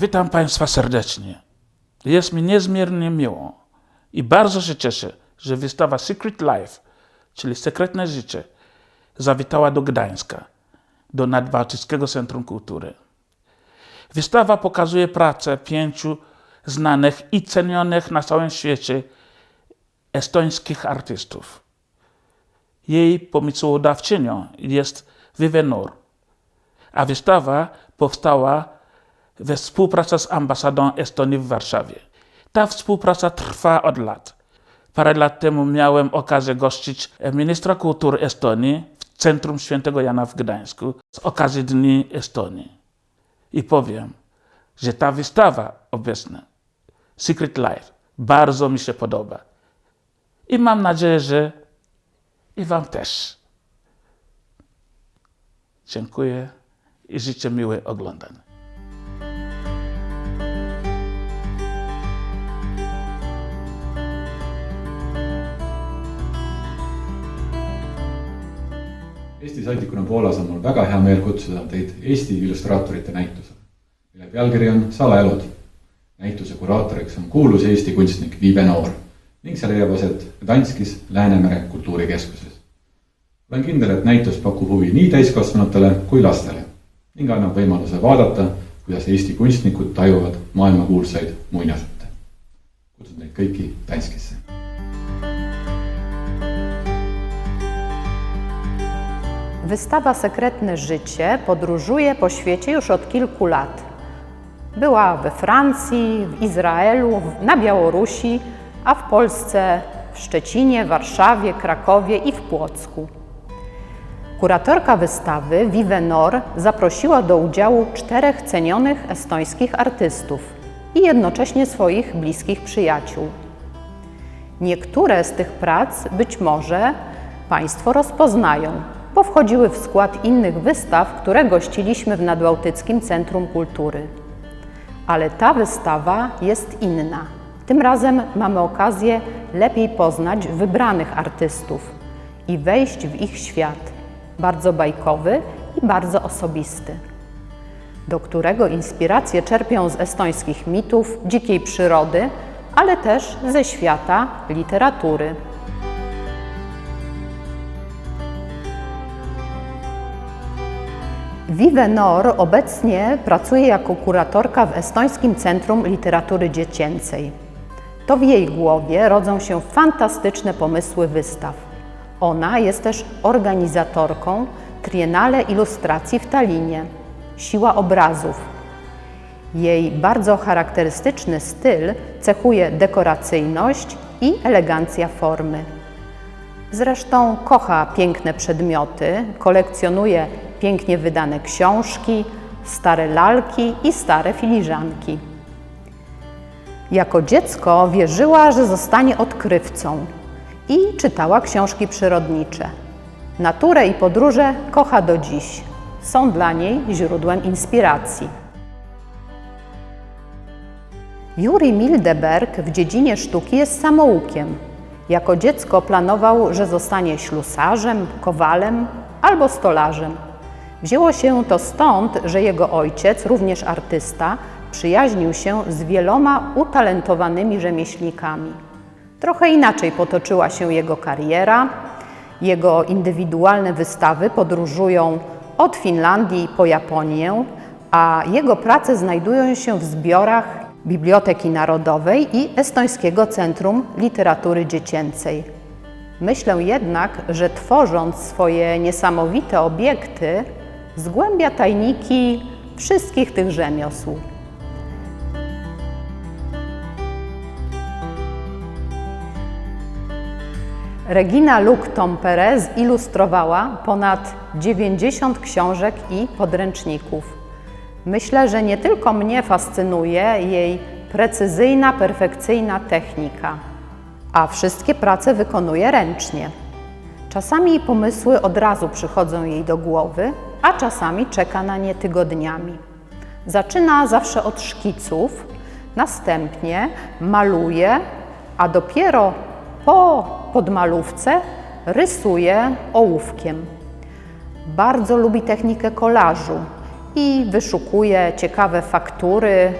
Witam Państwa serdecznie. Jest mi niezmiernie miło i bardzo się cieszę, że wystawa Secret Life, czyli Sekretne Życie, zawitała do Gdańska, do Nadbałtyckiego Centrum Kultury. Wystawa pokazuje pracę pięciu znanych i cenionych na całym świecie estońskich artystów. Jej pomysłodawczynią jest Vivenor, a wystawa powstała we współpracy z ambasadą Estonii w Warszawie. Ta współpraca trwa od lat. Parę lat temu miałem okazję gościć ministra kultury Estonii w Centrum Świętego Jana w Gdańsku z okazji Dni Estonii. I powiem, że ta wystawa obecna, Secret Life, bardzo mi się podoba. I mam nadzieję, że i Wam też. Dziękuję i życzę miłe oglądania. Eesti saadikuna Poolas on mul väga hea meel kutsuda teid Eesti illustraatorite näitusele, mille pealkiri on Salaelud. näituse kuraatoriks on kuulus Eesti kunstnik Viive Noor ning see leiab aset Gdanskis Läänemere kultuurikeskuses. olen kindel, et näitus pakub huvi nii täiskasvanutele kui lastele ning annab võimaluse vaadata, kuidas Eesti kunstnikud tajuvad maailmakuulsaid muinasjutte. kutsun teid kõiki Gdanskisse Wystawa Sekretne Życie podróżuje po świecie już od kilku lat. Była we Francji, w Izraelu, na Białorusi, a w Polsce w Szczecinie, Warszawie, Krakowie i w Płocku. Kuratorka wystawy Vive Nor zaprosiła do udziału czterech cenionych estońskich artystów i jednocześnie swoich bliskich przyjaciół. Niektóre z tych prac być może Państwo rozpoznają, bo wchodziły w skład innych wystaw, które gościliśmy w Nadbałtyckim Centrum Kultury. Ale ta wystawa jest inna. Tym razem mamy okazję lepiej poznać wybranych artystów i wejść w ich świat, bardzo bajkowy i bardzo osobisty, do którego inspiracje czerpią z estońskich mitów, dzikiej przyrody, ale też ze świata literatury. Vive Nor obecnie pracuje jako kuratorka w Estońskim Centrum Literatury Dziecięcej. To w jej głowie rodzą się fantastyczne pomysły wystaw. Ona jest też organizatorką Triennale Ilustracji w Talinie. Siła obrazów. Jej bardzo charakterystyczny styl cechuje dekoracyjność i elegancja formy. Zresztą kocha piękne przedmioty, kolekcjonuje pięknie wydane książki, stare lalki i stare filiżanki. Jako dziecko wierzyła, że zostanie odkrywcą i czytała książki przyrodnicze. Naturę i podróże kocha do dziś. Są dla niej źródłem inspiracji. Juri Mildeberg w dziedzinie sztuki jest samoukiem. Jako dziecko planował, że zostanie ślusarzem, kowalem albo stolarzem. Wzięło się to stąd, że jego ojciec, również artysta, przyjaźnił się z wieloma utalentowanymi rzemieślnikami. Trochę inaczej potoczyła się jego kariera. Jego indywidualne wystawy podróżują od Finlandii po Japonię, a jego prace znajdują się w zbiorach Biblioteki Narodowej i Estońskiego Centrum Literatury Dziecięcej. Myślę jednak, że tworząc swoje niesamowite obiekty, zgłębia tajniki wszystkich tych rzemiosł. Regina Luke-Tompere zilustrowała ponad 90 książek i podręczników. Myślę, że nie tylko mnie fascynuje jej precyzyjna, perfekcyjna technika, a wszystkie prace wykonuje ręcznie. Czasami pomysły od razu przychodzą jej do głowy, a czasami czeka na nie tygodniami. Zaczyna zawsze od szkiców, następnie maluje, a dopiero po podmalówce rysuje ołówkiem. Bardzo lubi technikę kolażu i wyszukuje ciekawe faktury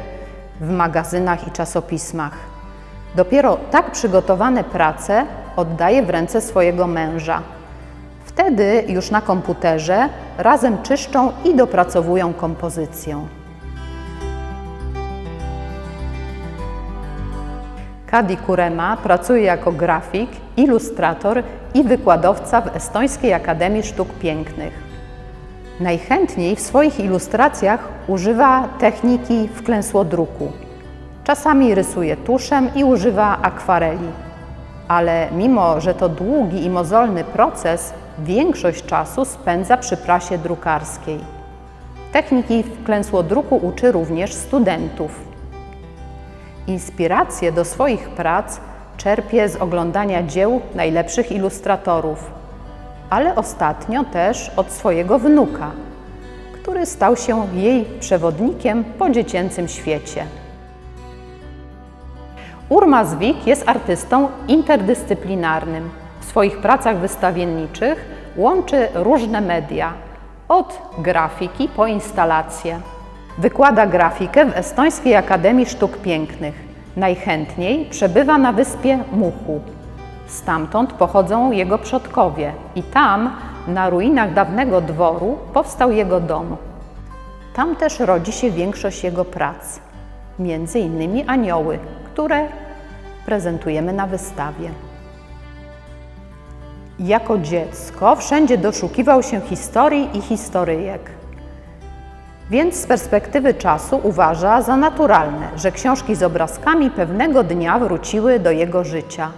w magazynach i czasopismach. Dopiero tak przygotowane prace oddaje w ręce swojego męża. Wtedy już na komputerze razem czyszczą i dopracowują kompozycję. Kadi Kurema pracuje jako grafik, ilustrator i wykładowca w Estońskiej Akademii Sztuk Pięknych. Najchętniej w swoich ilustracjach używa techniki wklęsłodruku. Czasami rysuje tuszem i używa akwareli. Ale mimo, że to długi i mozolny proces, większość czasu spędza przy prasie drukarskiej. Techniki wklęsłodruku uczy również studentów. Inspiracje do swoich prac czerpie z oglądania dzieł najlepszych ilustratorów, ale ostatnio też od swojego wnuka, który stał się jej przewodnikiem po dziecięcym świecie. Urma Zwik jest artystą interdyscyplinarnym. Swoich pracach wystawienniczych łączy różne media, od grafiki po instalacje. Wykłada grafikę w Estońskiej Akademii Sztuk Pięknych. Najchętniej przebywa na wyspie Muchu. Stamtąd pochodzą jego przodkowie i tam, na ruinach dawnego dworu, powstał jego dom. Tam też rodzi się większość jego prac, między innymi anioły, które prezentujemy na wystawie. Jako dziecko wszędzie doszukiwał się historii i historyjek. Więc z perspektywy czasu uważa za naturalne, że książki z obrazkami pewnego dnia wróciły do jego życia.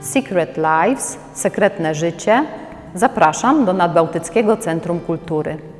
Secret Lives, sekretne życie. Zapraszam do Nadbałtyckiego Centrum Kultury.